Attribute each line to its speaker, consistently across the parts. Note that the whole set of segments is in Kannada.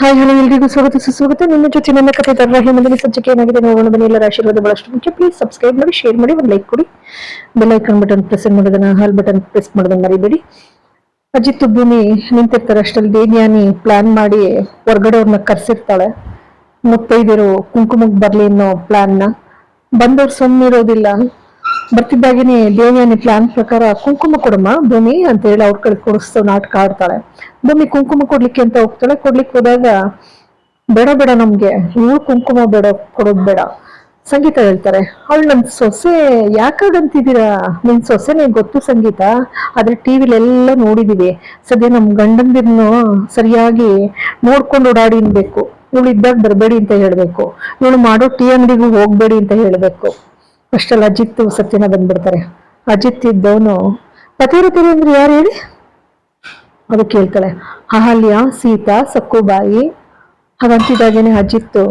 Speaker 1: ಹಾಯ್, ಹಲೋ, ಎಲ್ರಿಗೂ ಸ್ವಾಗತ, ಸುಸ್ವಾಗತ. ನಿಮ್ಮ ಜೊತೆ ನನ್ನ ಕಥೆ ಧಾರಾವಾಹಿ ಮುಂದಿನ ಸಜ್ಜಕ್ಕೆ ಏನಾಗಿದೆ ನೋಡೋಣ. ಬನ್ನಿ ಎಲ್ಲರ ಆಶೀರ್ವಾದ ಬಹಳಷ್ಟು ಮುಖ್ಯ. ಪ್ಲೀಸ್ ಸಬ್ಸ್ಕ್ರೈಬ್ ಮಾಡಿ ಶೇರ್ ಮಾಡಿ, ಒಂದು ಲೈಕ್ ಕೊಡಿ. ಬೆಲ್ ಐಕಾನ್ ಬಟನ್ ಪ್ರೆಸ್ ಮಾಡೋದನ್ನ? ಹಾಲ್ ಬಟನ್ ಪ್ರೆಸ್ ಮಾಡೋದನ್ನ ಮರಿಬೇಡಿ. ಅಜಿತ್ ಭೂಮಿ ನಿಂತಿರ್ತಾರೆ ಅಷ್ಟರಲ್ಲಿ. ದೇವ್ಯಾನಿ ಪ್ಲಾನ್ ಮಾಡಿ ಹೊರಗಡೆ ಅವ್ರನ್ನ ಕರೆಸಿರ್ತಾಳೆ. ಮುತ್ತೈದಿರು ಕುಂಕುಮಕ್ಕೆ ಬರಲಿ ಅನ್ನೋ ಪ್ಲಾನ್ನ ಬಂದವ್ರು ಸುಮ್ಮನಿರೋದಿಲ್ಲ ಬರ್ತಿದ್ದಾಗೇನೆ ನಿ ಪ್ಲಾನ್ ಪ್ರಕಾರ ಕುಂಕುಮ ಕೊಡಮ್ಮ. ಭೂಮಿ ಅಂತ ಹೇಳಿ ಅವ್ರ ಕಡೆ ಕೊಡಿಸ್ತಾವ್ ನಾಟಕ ಆಡ್ತಾಳೆ. ಭೂಮಿ ಕುಂಕುಮ ಕೊಡ್ಲಿಕ್ಕೆ ಅಂತ ಹೋಗ್ತಾಳೆ. ಕೊಡ್ಲಿಕ್ಕೆ ಹೋದಾಗ ಬೇಡ ಬೇಡ ನಮ್ಗೆ. ಇವಳು ಕುಂಕುಮ ಬೇಡ, ಕೊಡೋದ್ ಬೇಡ. ಸಂಗೀತ ಹೇಳ್ತಾರೆ. ಅವಳು ನನ್ ಸೊಸೆ, ಯಾಕಾಗಂತಿದ್ದೀರಾ? ನಿನ್ ಸೊಸೆನೇ ಗೊತ್ತು ಸಂಗೀತ. ಆದ್ರೆ ಟಿವಿಲೆಲ್ಲ ನೋಡಿದೀವಿ. ಸದ್ಯ ನಮ್ ಗಂಡಂದಿರ್ನು ಸರಿಯಾಗಿ ನೋಡ್ಕೊಂಡು ಓಡಾಡಿ ಅನ್ಬೇಕು ಇವಳು ಇದ್ದಾಗ ಬರಬೇಡಿ ಅಂತ ಹೇಳ್ಬೇಕು. ಇವಳು ಮಾಡೋ ಟೀ ಅಂಗಡಿಗೂ ಹೋಗ್ಬೇಡಿ ಅಂತ ಹೇಳ್ಬೇಕು. ಅಷ್ಟಲ್ಲಿ ಅಜಿತ್ ಸತ್ಯನ ಬಂದ್ಬಿಡ್ತಾರೆ. ಅಜಿತ್ ಇದ್ದವನು ಪತಿವ್ರತರು ಅಂದ್ರೆ ಯಾರು ಹೇಳಿ? ಅದು ಕೇಳ್ತಾಳೆ. ಅಹಲ್ಯ, ಸೀತಾ, ಸಕ್ಕುಬಾಯಿ. ಹಾಗಂತಿದ್ದಾಗೇನೆ ಅಜಿತ್ತು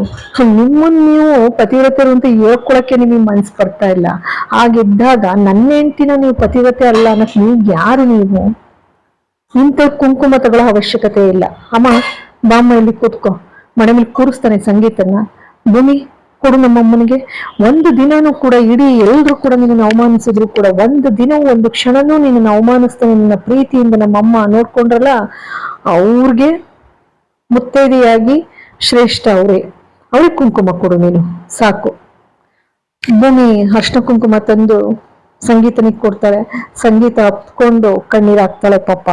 Speaker 1: ನಿಮ್ಮನ್ನು ನೀವು ಪತಿವ್ರತರು ಅಂತ ಹೇಳ್ಕೊಳಕ್ಕೆ ನಿಮಗೆ ಮನ್ಸು ಬರ್ತಾ ಇಲ್ಲ. ಹಾಗಿದ್ದಾಗ ನನ್ನ ಹೆಂಡ್ತಿನ ನೀವು ಪತಿವ್ರತೆ ಅಲ್ಲ ಅನ್ನಕ್ ನೀವು ಯಾರು ನೀವು? ಇಂಥ ಕುಂಕುಮ ತಗೊಳ್ಳೋ ಅವಶ್ಯಕತೆ ಇಲ್ಲ. ಅಮ್ಮ, ಬಾಮ್ಮ ಇಲ್ಲಿ ಕೂತ್ಕೋ. ಮನೆ ಮೇಲೆ ಕೂರಿಸ್ತಾನೆ ಸಂಗೀತನ ಭೂಮಿ ಕೊಡು ನಮ್ಮಮ್ಮನಿಗೆ ಒಂದು ದಿನನೂ ಕೂಡ ಇಡೀ ಎಲ್ಲರೂ ಕೂಡ ನಿನ್ನ ಅವಮಾನಿಸಿದ್ರು ಕೂಡ ಒಂದು ದಿನ ಒಂದು ಕ್ಷಣನೂ ನಿನ್ನ ಅವಮಾನಿಸ್ತಾನೆ, ನಿನ್ನ ಪ್ರೀತಿಯಿಂದ ನಮ್ಮಮ್ಮ ನೋಡ್ಕೊಂಡ್ರಲ್ಲ, ಅವ್ರಿಗೆ ಮುತ್ತೈದೆಯಾಗಿ ಶ್ರೇಷ್ಠ ಅವರೇ. ಅವ್ರಿಗೆ ಕುಂಕುಮ ಕೊಡು ನೀನು, ಸಾಕು. ಭೂಮಿ ಅರ್ಶನ ಕುಂಕುಮ ತಂದು ಸಂಗೀತನಿಗೆ ಕೊಡ್ತಾಳೆ ಸಂಗೀತ ಅಪ್ಕೊಂಡು ಕಣ್ಣೀರು ಹಾಕ್ತಾಳೆ ಪಾಪ.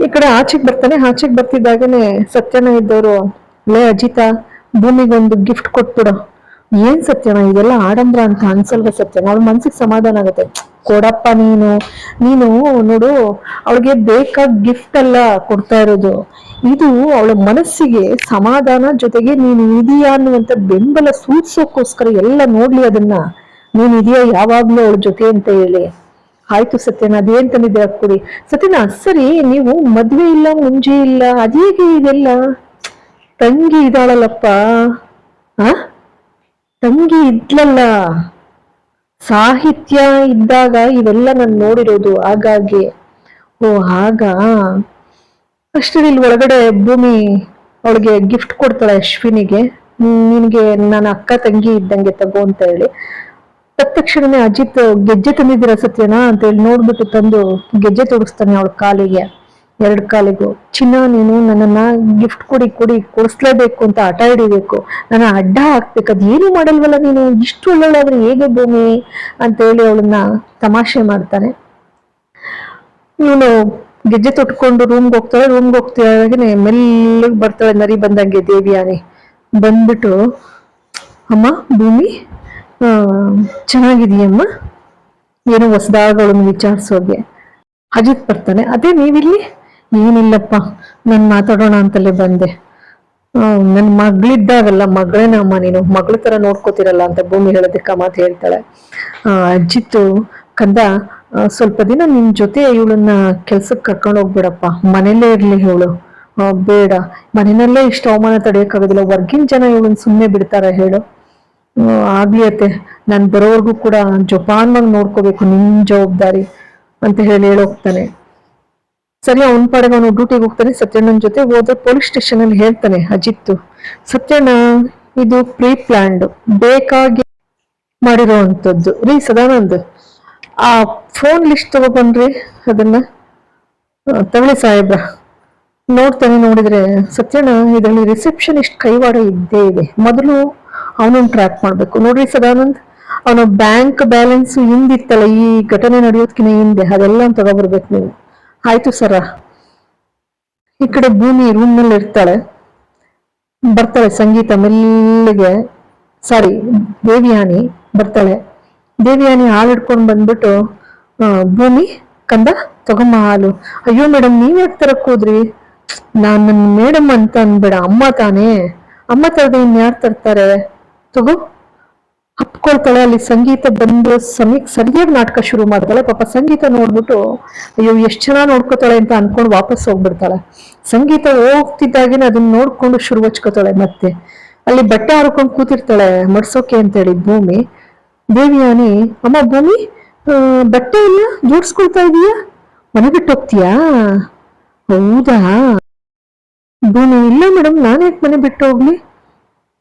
Speaker 1: ಈ ಕಡೆ ಆಚೆಗೆ ಬರ್ತಾನೆ, ಆಚೆಗೆ ಬರ್ತಿದ್ದಾಗನೆ ಸತ್ಯನ ಇದ್ದವರು, ಲೇ ಅಜಿತ ಭೂಮಿಗೊಂದು ಗಿಫ್ಟ್ ಕೊಟ್ಬಿಡು. ಏನ್ ಸತ್ಯನ ಇದೆಲ್ಲ ಆಡಂಬ್ರ ಅಂತ ಅನ್ಸಲ್ವ ಸತ್ಯನ ಅವ್ಳ ಮನ್ಸಿಗೆ ಸಮಾಧಾನ ಆಗುತ್ತೆ. ಕೊಡಪ್ಪ ನೀನು. ನೀನು ನೋಡು, ಅವಳಿಗೆ ಬೇಕಾದ ಗಿಫ್ಟ್ ಅಲ್ಲ ಕೊಡ್ತಾ ಇರೋದು. ಇದು ಅವಳ ಮನಸ್ಸಿಗೆ ಸಮಾಧಾನ ಜೊತೆಗೆ ನೀನು ಇದೀಯಾ ಅನ್ನುವಂತ ಬೆಂಬಲ ಸೂಚಿಸೋಕ್ಕೋಸ್ಕರ ಎಲ್ಲ ನೋಡ್ಲಿ ಅದನ್ನ. ನೀನ್ ಇದೆಯಾ ಯಾವಾಗ್ಲೂ ಅವಳ ಜೊತೆ ಅಂತ ಹೇಳಿ. ಆಯ್ತು ಸತ್ಯನ ಅದೇನ್ ತಂದಿದ್ದೆ ಕೊಡಿ. ಸತ್ಯನ ಸರಿ, ನೀವು ಮದ್ವೆ ಇಲ್ಲ, ಮುಂಜೆ ಇಲ್ಲ, ಅದೇಗೆ ಇದೆಲ್ಲ? ತಂಗಿ ಇದ್ದಾಳಲ್ಲಪ್ಪ. ಆ? ತಂಗಿ ಇದ್ಲಲ್ಲ. ಸಾಹಿತ್ಯ ಇದ್ದಾಗ ಇವೆಲ್ಲ ನಾನು ನೋಡಿರೋದು ಹಾಗಾಗಿ. ಓ ಆಗ ಅಷ್ಟರಲ್ಲಿ ಇಲ್ಲಿ ಒಳಗಡೆ ಭೂಮಿ ಅವಳಿಗೆ ಗಿಫ್ಟ್ ಕೊಡ್ತಾಳೆ ಅಶ್ವಿನಿಗೆ. ನಿನಗೆ ನಿನ್ಗೆ ನನ್ನ ಅಕ್ಕ ತಂಗಿ ಇದ್ದಂಗೆ ತಗೋ ಅಂತ ಹೇಳಿ. ತಕ್ಷಣನೇ ಅಜಿತ್ ಗೆಜ್ಜೆ ತಂದಿದ್ದೀರ ಸತ್ಯನಾ ಅಂತ ಹೇಳಿ ನೋಡ್ಬಿಟ್ಟು ತಂದು ಗೆಜ್ಜೆ ತೊಡಗಿಸ್ತಾನೆ ಅವಳ ಕಾಲಿಗೆ. ಎರಡ್ ಕಾಲಿಗೂ ಚಿನ್ನ ನೀನು ನನ್ನನ್ನ ಗಿಫ್ಟ್ ಕೊಡಿ ಕೊಡಿ ಕೊಡಿಸ್ಲೇಬೇಕು ಅಂತ ಹಠ ಹಿಡಿಬೇಕು. ನನ್ನ ಅಡ್ಡ ಹಾಕ್ಬೇಕು. ಅದ್ ಏನು ಮಾಡಲ್ವಲ್ಲ ನೀನು? ಇಷ್ಟು ಒಳ್ಳೊಳ್ಳಾದ್ರೆ ಹೇಗೆ ಭೂಮಿ? ಅಂತ ಹೇಳಿ ಅವಳನ್ನ ತಮಾಷೆ ಮಾಡ್ತಾನೆ. ಇವನು ಗೆಜ್ಜೆ ತೊಟ್ಕೊಂಡು ರೂಮ್ಗೆ ಹೋಗ್ತಾಳೆ. ರೂಮ್ಗೆ ಹೋಗ್ತಿದ್ದಾಗನೆ ಮೆಲ್ಲಗೆ ಬರ್ತಾಳೆ. ನರಿ ಬಂದಂಗೆ ದೇವಿಯಾನೆ ಬಂದ್ಬಿಟ್ಟು ಅಮ್ಮ ಭೂಮಿ ಆ, ಚೆನ್ನಾಗಿದೆಯಮ್ಮ? ಏನೋ ಹೊಸದಾಗ ಅವಳನ್ನು ವಿಚಾರಿಸೋಗೆ ಅಜಿತ್ ಬರ್ತಾನೆ. ಅದೇ ನೀವಿಲ್ಲಿ? ಏನಿಲ್ಲಪ್ಪ, ನಾನು ಮಾತಾಡೋಣ ಅಂತಲೇ ಬಂದೆ. ನನ್ನ ಮಗಳಿದ್ದಾಗಲ್ಲ ಮಗಳೇನ ಅಮ್ಮ ನೀನು? ಮಗಳ ತರ ನೋಡ್ಕೋತಿರಲ್ಲ ಅಂತ ಭೂಮಿ ಹೇಳೋದಕ್ಕೆ ಮಾತು ಹೇಳ್ತಾಳೆ. ಅಜ್ಜಿತ್ತು ಕಂದ ಸ್ವಲ್ಪ ದಿನ ನಿನ್ ಜೊತೆ ಇವಳನ್ನ ಕೆಲ್ಸಕ್ಕೆ ಕರ್ಕೊಂಡು ಹೋಗ್ಬೇಡಪ್ಪ. ಮನೇಲೇ ಇರ್ಲಿ ಇವಳು. ಬೇಡ. ಮನೆಯಲ್ಲೇ ಇಷ್ಟು ಅವಮಾನ ತಡೆಯೋಕ್ಕಾಗೋದಿಲ್ಲ. ಹೊರ್ಗಿನ ಜನ ಇವಳನ್ನ ಸುಮ್ಮನೆ ಬಿಡ್ತಾರ ಹೇಳು. ಆಗ್ಲಿ ಅತ್ತೆ. ನಾನು ಬರೋವರೆಗೂ ಕೂಡ ಜೋಪಾನ್ವಾಗಿ ನೋಡ್ಕೋಬೇಕು ನಿಮ್ಮ ಜವಾಬ್ದಾರಿ ಅಂತ ಹೇಳಿ ಹೇಳೋಗ್ತಾನೆ. ಸರಿ ಅವನ ಪಾಡಿಗೆ ಅವನು ಡ್ಯೂಟಿಗೆ ಹೋಗ್ತಾನೆ, ಸತ್ಯಣ್ಣನ ಜೊತೆ ಹೋದ ಪೊಲೀಸ್ ಸ್ಟೇಷನ್ ಅಲ್ಲಿ ಹೇಳ್ತಾನೆ, ಅಜಿತ್ತು, ಸತ್ಯಣ್ಣ, ಇದು ಪ್ರೀ ಪ್ಲಾನ್ಡ್ ಬೇಕಾಗಿ ಮಾಡಿರೋ ಅಂಥದ್ದು ರೀ, ಸದಾನಂದ್, ಆ ಫೋನ್ ಲಿಸ್ಟ್ ತಗೋಬನ್ರಿ ಅದನ್ನ ತಗೊಳ್ಳಿ ಸಾಹೇಬ್ರ. ನೋಡ್ತಾನೆ, ನೋಡಿದ್ರೆ ಸತ್ಯಣ್ಣ, ಇದರಲ್ಲಿ ರಿಸೆಪ್ಷನಿಸ್ಟ್ ಕೈವಾಡ ಇದ್ದೇ ಇದೆ. ಮೊದಲು ಅವನನ್ನು ಟ್ರ್ಯಾಕ್ ಮಾಡ್ಬೇಕು. ನೋಡ್ರಿ, ಸದಾನಂದ್, ಅವನ ಬ್ಯಾಂಕ್ ಬ್ಯಾಲೆನ್ಸ್ ಹಿಂದಿತ್ತಲ್ಲ, ಈ ಘಟನೆ ನಡೆಯೋದ್ಕಿಂತ ಹಿಂದೆ, ಅದೆಲ್ಲ ತಗೋಬರ್ಬೇಕು ನೀವು. ಆಯ್ತು ಸರ. ಈ ಕಡೆ ಭೂಮಿ ರೂಮ್ನಲ್ಲಿ ಇರ್ತಾಳೆ. ಬರ್ತಾಳೆ ಸಂಗೀತ ಮೆಲ್ಲಿಗೆ. ಸಾರಿ ದೇವಿಯಾನಿ ಬರ್ತಾಳೆ. ದೇವಿಯಾನಿ ಹಾಲು ಹಿಡ್ಕೊಂಡು ಬಂದ್ಬಿಟ್ಟು ಭೂಮಿ, ಕಂದ, ತಗೊಂಬ ಹಾಲು. ಅಯ್ಯೋ ಮೇಡಮ್ ನೀವ್ ಯಾಕೆ ತರಕ್ ಹೋದ್ರಿ? ನಾನ್ ನನ್ನ ಮೇಡಮ್ ಅಂತ ಅನ್ಬೇಡ, ಅಮ್ಮ ತಾನೇ. ಅಮ್ಮ ತರದೆ ಇನ್ಯಾರು ತರ್ತಾರೆ? ತಗೋ. ಹಪ್ಕೊಳ್ತಾಳೆ ಅಲ್ಲಿ ಸಂಗೀತ ಬಂದು ಸಮಯಕ್ಕೆ ಸರಿಯಾಗಿ ನಾಟಕ ಶುರು ಮಾಡ್ತಾಳೆ ಪಾಪ ಸಂಗೀತ ನೋಡ್ಬಿಟ್ಟು, ಅಯ್ಯೋ, ಎಷ್ಟು ಚೆನ್ನಾಗಿ ನೋಡ್ಕೋತಾಳೆ ಅಂತ ಅನ್ಕೊಂಡು ವಾಪಸ್ ಹೋಗ್ಬಿಡ್ತಾಳೆ. ಸಂಗೀತ ಹೋಗ್ತಿದ್ದಾಗಿನ ಅದನ್ನ ನೋಡ್ಕೊಂಡು ಶುರು ಹಚ್ಕೋತಾಳೆ ಮತ್ತೆ. ಅಲ್ಲಿ ಬಟ್ಟೆ ಹರ್ಕೊಂಡು ಕೂತಿರ್ತಾಳೆ, ಮಡ್ಸೋಕೆ ಅಂತೇಳಿ ಭೂಮಿ. ದೇವಿಯಾನಿ ಅಮ್ಮ ಭೂಮಿ ಬಟ್ಟೆ ಇಲ್ಲ ಜೋಡಿಸ್ಕೊಳ್ತಾ ಇದೀಯಾ? ಮನೆ ಬಿಟ್ಟು ಹೋಗ್ತೀಯಾ ಹೌದಾ? ಭೂಮಿ, ಇಲ್ಲ ಮೇಡಮ್ ನಾನೇ ಮನೆ ಬಿಟ್ಟು ಹೋಗ್ಲಿ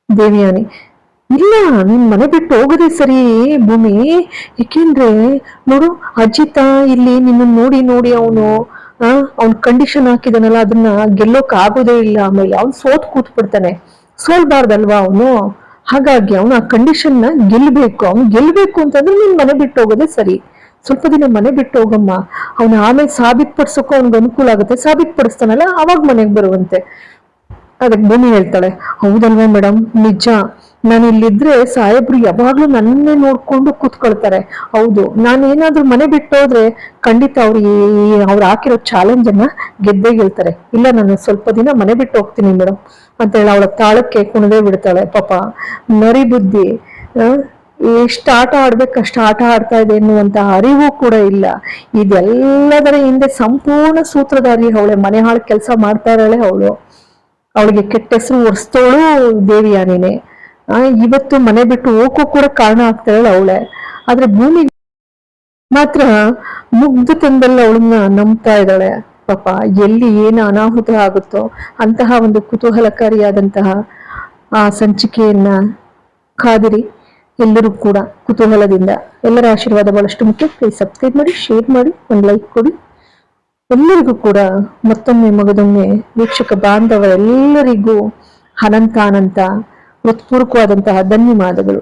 Speaker 1: ದೇವಿಯಾನಿ ಇಲ್ಲ, ನೀನ್ ಮನೆ ಬಿಟ್ಟು ಹೋಗೋದೇ ಸರಿ, ಭೂಮಿ. ಯಾಕೆಂದ್ರೆ ನೋಡು, ಅಜಿತ ಇಲ್ಲಿ ನಿನ್ನ ನೋಡಿ ನೋಡಿ ಅವನು ಅವ್ನ ಕಂಡೀಷನ್ ಹಾಕಿದಾನಲ್ಲ, ಅದನ್ನ ಗೆಲ್ಲೋಕ್ ಆಗೋದೇ ಇಲ್ಲ. ಆಮೇಲೆ ಅವ್ನ್ ಸೋತ್ ಕೂತ್ ಬಿಡ್ತಾನೆ ಸೋಲ್ಬಾರ್ದಲ್ವಾ ಅವನು? ಹಾಗಾಗಿ ಅವನು ಆ ಕಂಡೀಷನ್ನ ಗೆಲ್ಬೇಕು. ಅವ್ನು ಗೆಲ್ಬೇಕು ಅಂತಂದ್ರೆ ನೀನ್ ಮನೆ ಬಿಟ್ಟು ಹೋಗೋದೇ ಸರಿ. ಸ್ವಲ್ಪ ದಿನ ಮನೆ ಬಿಟ್ಟು ಹೋಗಮ್ಮ. ಅವನ ಆಮೇಲೆ ಸಾಬೀತ್ ಪಡ್ಸೋಕ್ಕೂ ಅವ್ನಿಗೆ ಅನುಕೂಲ ಆಗುತ್ತೆ. ಸಾಬೀತ್ ಪಡಿಸ್ತಾನಲ್ಲ ಅವಾಗ ಮನೆಗೆ ಬರುವಂತೆ. ಅದಕ್ಕೆ ಭೂಮಿ ಹೇಳ್ತಾಳೆ, ಹೌದಲ್ವಾ ಮೇಡಮ್ ನಿಜ. ನಾನು ಇಲ್ಲಿದ್ರೆ ಸಾಹೇಬ್ರು ಯಾವಾಗ್ಲೂ ನನ್ನೇ ನೋಡ್ಕೊಂಡು ಕೂತ್ಕೊಳ್ತಾರೆ. ಹೌದು ನಾನು ಏನಾದ್ರೂ ಮನೆ ಬಿಟ್ಟು ಹೋದ್ರೆ ಖಂಡಿತ ಅವ್ರು ಅವ್ರು ಹಾಕಿರೋ ಚಾಲೆಂಜ್ ಅನ್ನ ಗೆದ್ದೇ ಗೆಲ್ತಾರೆ. ಇಲ್ಲ, ನಾನು ಸ್ವಲ್ಪ ದಿನ ಮನೆ ಬಿಟ್ಟು ಹೋಗ್ತೀನಿ ಮೇಡಮ್ ಅಂತ ಹೇಳಿ ಅವಳ ತಾಳಕ್ಕೆ ಕುಣದೇ ಬಿಡ್ತಾಳೆ. ಪಾಪ ನರಿ ಬುದ್ಧಿ ಎಷ್ಟು ಆಟ ಆಡ್ಬೇಕು, ಅಷ್ಟು ಆಟ ಆಡ್ತಾ ಇದೆ ಎನ್ನುವಂತ ಅರಿವು ಕೂಡ ಇಲ್ಲ. ಇದೆಲ್ಲದರ ಹಿಂದೆ ಸಂಪೂರ್ಣ ಸೂತ್ರಧಾರಿ ಅವಳೆ, ಮನೆ ಹಾಳು ಕೆಲಸ ಮಾಡ್ತಾ ಇದ್ದಾಳೆ ಅವಳು. ಅವಳಿಗೆ ಕೆಟ್ಟ ಹೆಸರು ಒರೆಸ್ತವಳು ದೇವಿಯಾನಿನೇ ಇವತ್ತು ಮನೆ ಬಿಟ್ಟು ಹೋಗೋ ಕೂಡ ಕಾರಣ ಆಗ್ತಾಳೆ ಅವಳೆ. ಆದ್ರೆ ಭೂಮಿ ಮಾತ್ರ ಮುಗ್ಧ ತಂದಲ್ಲಿ ಅವಳನ್ನ ನಂಬ್ತಾ ಇದ್ದಾಳೆ. ಪಾಪ, ಎಲ್ಲಿ ಏನು ಅನಾಹುತ ಆಗುತ್ತೋ ಅಂತಹ ಒಂದು ಕುತೂಹಲಕಾರಿಯಾದಂತಹ ಆ ಸಂಚಿಕೆಯನ್ನ ಕಾದಿರಿ ಎಲ್ಲರೂ ಕೂಡ ಕುತೂಹಲದಿಂದ. ಎಲ್ಲರ ಆಶೀರ್ವಾದ ಬಹಳಷ್ಟು ಮುಖ್ಯ. ಪ್ಲೀಸ್ ಸಬ್ಸ್ಕ್ರೈಬ್ ಮಾಡಿ ಶೇರ್ ಮಾಡಿ, ಒಂದು ಲೈಕ್ ಕೊಡಿ. ಎಲ್ಲರಿಗೂ ಕೂಡ ಮತ್ತೊಮ್ಮೆ ಮಗದೊಮ್ಮೆ ವೀಕ್ಷಕ ಬಾಂಧವರೆಲ್ಲರಿಗೂ ಅನಂತಾನಂತ ಅನಂತ ಹೃತ್ಪೂರ್ವಕವಾದಂತಹ ಧನ್ಯವಾದಗಳು.